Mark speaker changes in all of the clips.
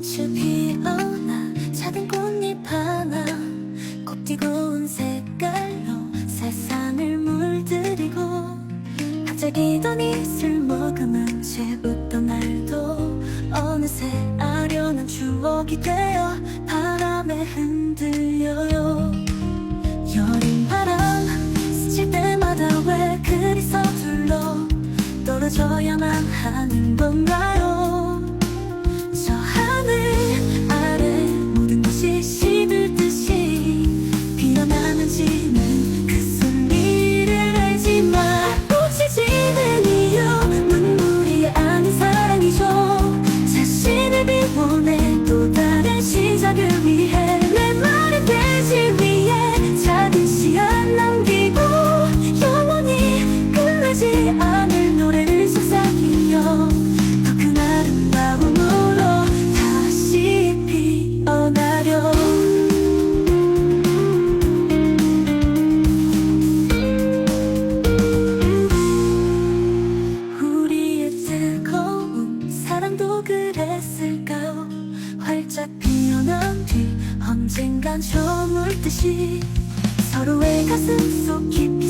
Speaker 1: 꽃이 피어나 작은 꽃잎 하나 곱디고 운 색깔로 세상을 물들이고 갑자기던 이슬 머금은 채 웃던 날도 어느새 아련한 추억이 되어 바람에 흔들려요. 여린 바람 스칠 때마다 왜 그리 서둘러? 떨어져야만 하는 건가요? 피어난 뒤 언젠간 저물듯이 서로의 가슴 속 깊이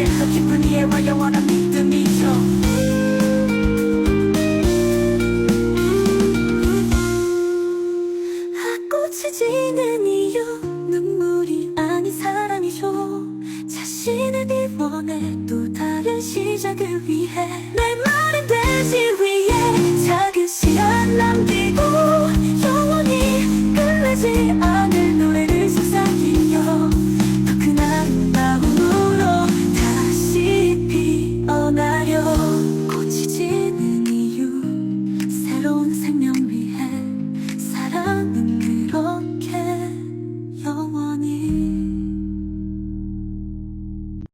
Speaker 1: 이제 더 깊은 이해와 영원한 믿음이죠 지는 이유 눈물이 아닌 사랑이죠 자신을 비워내 또 다른 시작을 위해 내 말은 되지 위해 자기